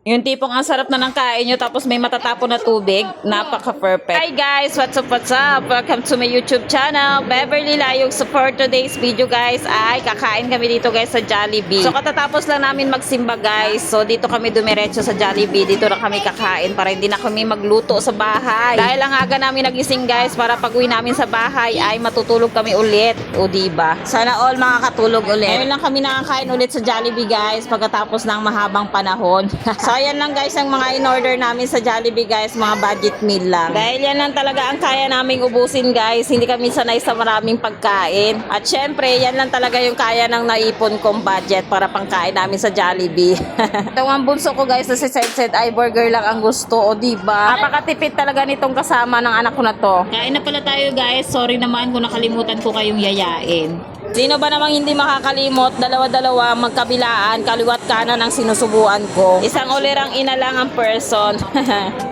Yung tipong ang sarap na ng kain nyo tapos may matatapon na tubig. Napaka-perfect. Hi guys! What's up, what's up? Welcome to my YouTube channel. Beverly Layog. So for today's video guys ay kakain kami dito guys sa Jollibee. So katatapos lang namin magsimba guys. So dito kami dumiretso sa Jollibee. Dito na kami kakain para hindi na kami magluto sa bahay. Dahil ang aga namin nagising guys para pag uwi namin sa bahay ay matutulog kami ulit. O diba? Sana all makakatulog ulit. Ngayon lang kami nakakain ulit sa Jollibee guys pagkatapos ng mahabang panahon. so ayan lang guys ang mga in-order namin sa Jollibee guys, mga budget meal lang. Dahil yan lang talaga ang kaya naming ubusin guys, hindi kami sanay sa maraming pagkain. At syempre, yan lang talaga yung kaya ng naipon kong budget para pangkain namin sa Jollibee. Ito ang bunso ko guys na si Sensed ay burger lang ang gusto, o diba? Napakatipid talaga nitong kasama ng anak ko na to. Kain na pala tayo guys, sorry naman kung nakalimutan ko kayong yayain. Sino ba namang hindi makakalimot, dalawa-dalawa, magkabilaan, kaliwat kanan ang sinusubuan ko. Isang ulirang ina lang ang person.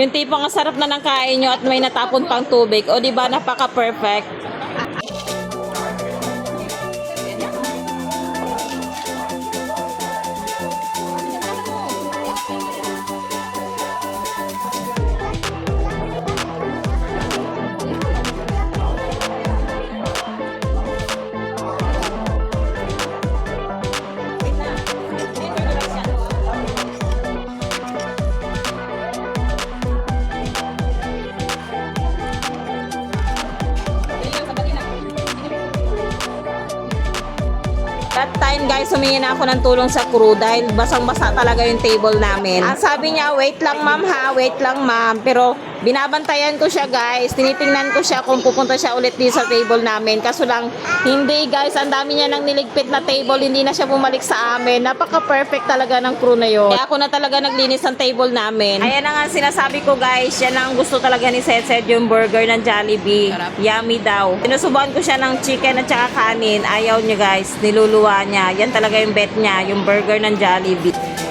Yung tipong sarap na ng kain nyo at may natapon pang tubig. O di ba napaka-perfect. Ako ng tulong sa crew dahil basang-basa talaga yung table namin. Ang sabi niya, wait lang ma'am ha, wait lang ma'am. Pero binabantayan ko siya guys, tinitingnan ko siya kung pupunta siya ulit dito sa table namin. Kaso lang, hindi guys, ang dami niya nang niligpit na table, hindi na siya bumalik sa amin. Napaka-perfect talaga ng crew na yon. Kaya ako na talaga naglinis ng table namin. Ayan na nga sinasabi ko guys, yan ang gusto talaga ni Setsed, yung burger ng Jollibee. Yummy daw. Sinusubuan ko siya ng chicken at saka kanin. Ayaw niya guys, niluluwa niya. Yan talaga yung bet niya, yung burger ng Jollibee.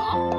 아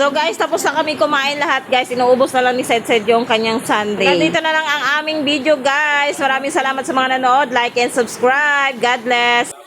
So guys, tapos na kami kumain lahat guys. Inuubos na lang ni Sed Sed yung kanyang sundae. Nandito na lang ang aming video guys. Maraming salamat sa mga nanood. Like and subscribe. God bless.